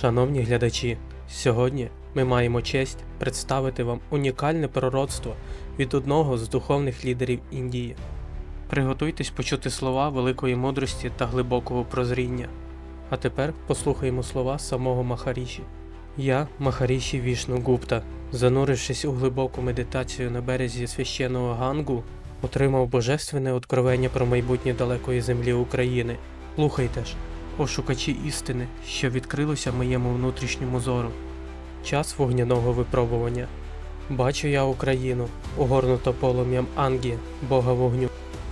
Шановні глядачі, сьогодні ми маємо честь представити вам унікальне пророцтво від одного з духовних лідерів Індії. Приготуйтесь почути слова великої мудрості та глибокого прозріння. А тепер послухаємо слова самого Махаріші. Я, Махаріші Вішну Гупта, занурившись у глибоку медитацію на березі священного Гангу, отримав божественне откровення про майбутнє далекої землі України. Слухайте ж, о шукачі істини, що відкрилося моєму внутрішньому зору. Час вогняного випробування. Бачу я Україну, огорнуто полум'ям Ангі, Бога вогню.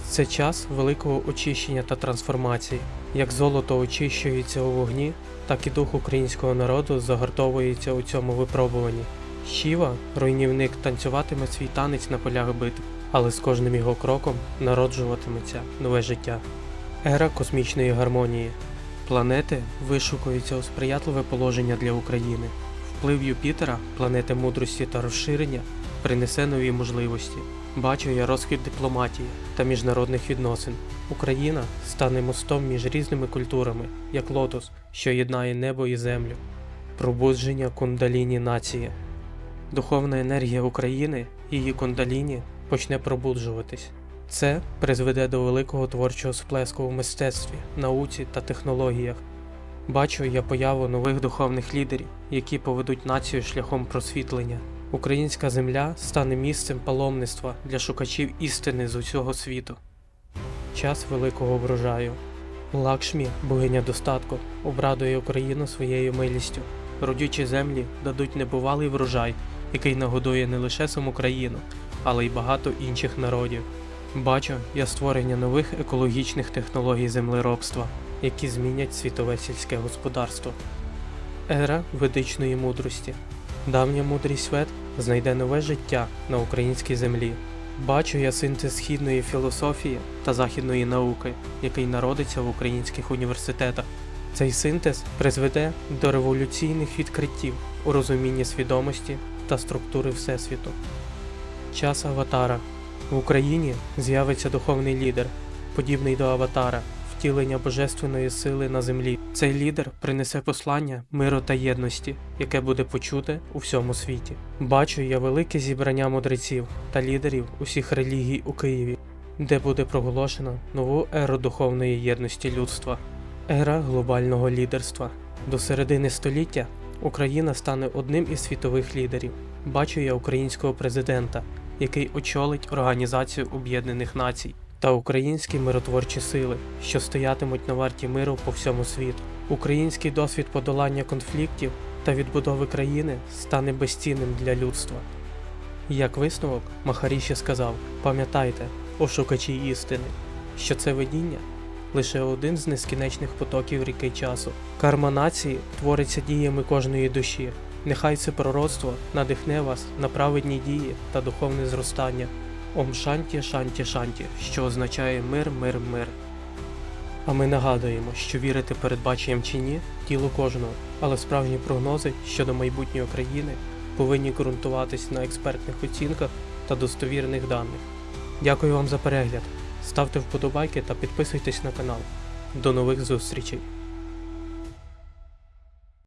Це час великого очищення та трансформації. Як золото очищується у вогні, так і дух українського народу загартовується у цьому випробуванні. Щіва, руйнівник, танцюватиме свій танець на полях битв, але з кожним його кроком народжуватиметься нове життя. Ера космічної гармонії. Планети вишукуються у сприятливе положення для України. Вплив Юпітера, планети мудрості та розширення, принесе нові можливості. Бачу я розквіт дипломатії та міжнародних відносин. Україна стане мостом між різними культурами, як лотос, що єднає небо і землю. Пробудження кундаліні нації. Духовна енергія України і її кундаліні почне пробуджуватись. Це призведе до великого творчого сплеску у мистецтві, науці та технологіях. Бачу я появу нових духовних лідерів, які поведуть націю шляхом просвітлення. Українська земля стане місцем паломництва для шукачів істини з усього світу. Час великого врожаю. Лакшмі, богиня достатку, обрадує Україну своєю милістю. Родючі землі дадуть небувалий врожай, який нагодує не лише саму країну, але й багато інших народів. Бачу я створення нових екологічних технологій землеробства, які змінять світове сільське господарство. Ера ведичної мудрості. Давня мудрість вед знайде нове життя на українській землі. Бачу я синтез східної філософії та західної науки, який народиться в українських університетах. Цей синтез призведе до революційних відкриттів у розумінні свідомості та структури Всесвіту. Час аватара. В Україні з'явиться духовний лідер, подібний до аватара, втілення божественної сили на землі. Цей лідер принесе послання миру та єдності, яке буде почуте у всьому світі. Бачу я велике зібрання мудреців та лідерів усіх релігій у Києві, де буде проголошено нову еру духовної єдності людства, ера глобального лідерства. До середини століття Україна стане одним із світових лідерів. Бачу я українського президента, який очолить Організацію Об'єднаних Націй та українські миротворчі сили, що стоятимуть на варті миру по всьому світу. Український досвід подолання конфліктів та відбудови країни стане безцінним для людства. Як висновок, Махаріші сказав: пам'ятайте, о шукачі істини, що це видіння лише один з нескінченних потоків ріки часу. Карма нації твориться діями кожної душі. Нехай це пророцтво надихне вас на праведні дії та духовне зростання. Ом шанті шанті шанті, що означає мир, мир, мир. А ми нагадуємо, що вірити передбаченням чи ні діло кожного, але справжні прогнози щодо майбутньої країни повинні ґрунтуватись на експертних оцінках та достовірних даних. Дякую вам за перегляд. Ставте вподобайки та підписуйтесь на канал. До нових зустрічей!